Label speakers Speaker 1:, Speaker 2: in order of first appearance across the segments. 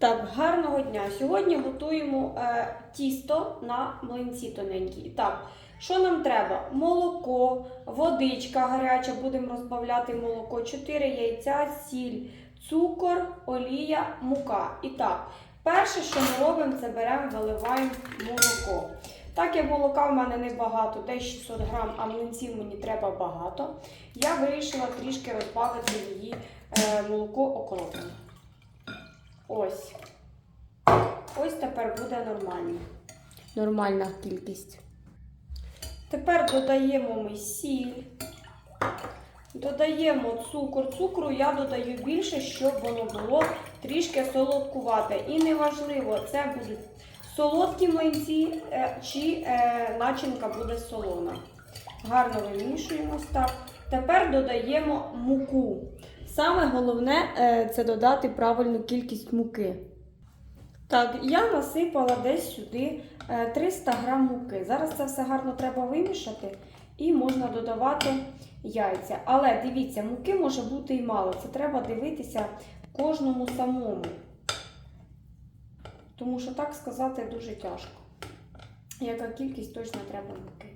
Speaker 1: Так, гарного дня. Сьогодні готуємо е, тісто на млинці тоненькі. І Так, що нам треба? Молоко, водичка гаряча, будемо розбавляти молоко, 4 яйця, сіль, цукор, олія, мука. І так, перше, що ми робимо, це беремо, виливаємо молоко. Так як молока в мене небагато, десь 600 грам, а млинців мені треба багато, я вирішила трішки розбавити її е, молоко окропом. Ось. Ось тепер буде нормально. Нормальна кількість. Тепер додаємо ми сіль. Додаємо цукор. Цукру я додаю більше, щоб воно було трішки солодкувате. І неважливо, це будуть солодкі млинці е, чи е, начинка буде солона. Гарно вимішуємо так. Тепер додаємо муку. Саме головне е, це додати правильну кількість муки. Так, я насипала десь сюди е, 300 грам муки. Зараз це все гарно треба вимішати і можна додавати яйця. Але дивіться, муки може бути і мало. Це треба дивитися кожному самому. Тому що так сказати дуже тяжко. Яка кількість точно треба муки.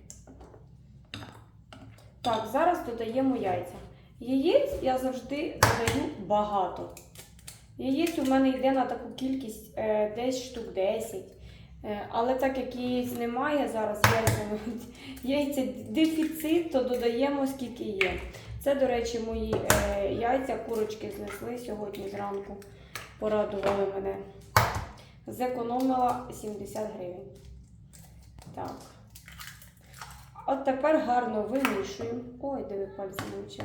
Speaker 1: Так, зараз додаємо яйця. Яєць я завжди додаю багато. Яєць у мене йде на таку кількість е, десь штук 10. Е, але так як яєць немає зараз, яйця, дефіцит, то додаємо скільки є. Це, до речі, мої е, яйця, курочки знесли сьогодні зранку. Порадували мене. Зекономила 70 гривень. Так. От тепер гарно вимішуємо. Ой, диви пальці мовче.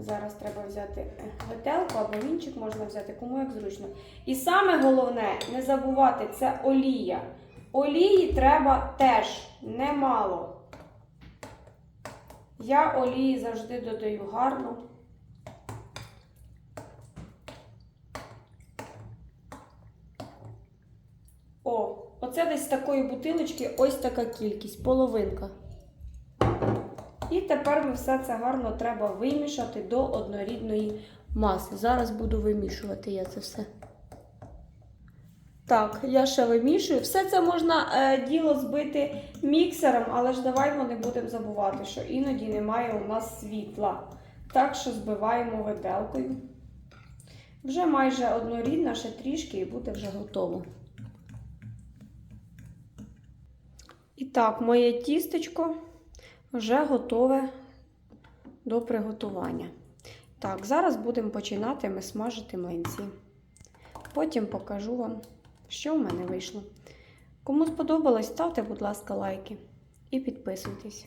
Speaker 1: Зараз треба взяти виделку або вінчик можна взяти, кому як зручно. І саме головне, не забувати, це олія. Олії треба теж немало. Я олії завжди додаю гарно. О, оце десь з такої бутилочки ось така кількість, половинка. І тепер ми все це гарно треба вимішати до однорідної маси. Зараз буду вимішувати я це все. Так, я ще вимішую. Все це можна е, діло збити міксером, але ж давай не будемо забувати, що іноді немає у нас світла. Так що збиваємо виделкою. Вже майже однорідна, ще трішки і буде вже готово. І так, моє тістечко вже готове до приготування. Так, зараз будемо починати ми смажити млинці. Потім покажу вам, що в мене вийшло. Кому сподобалось, ставте, будь ласка, лайки і підписуйтесь.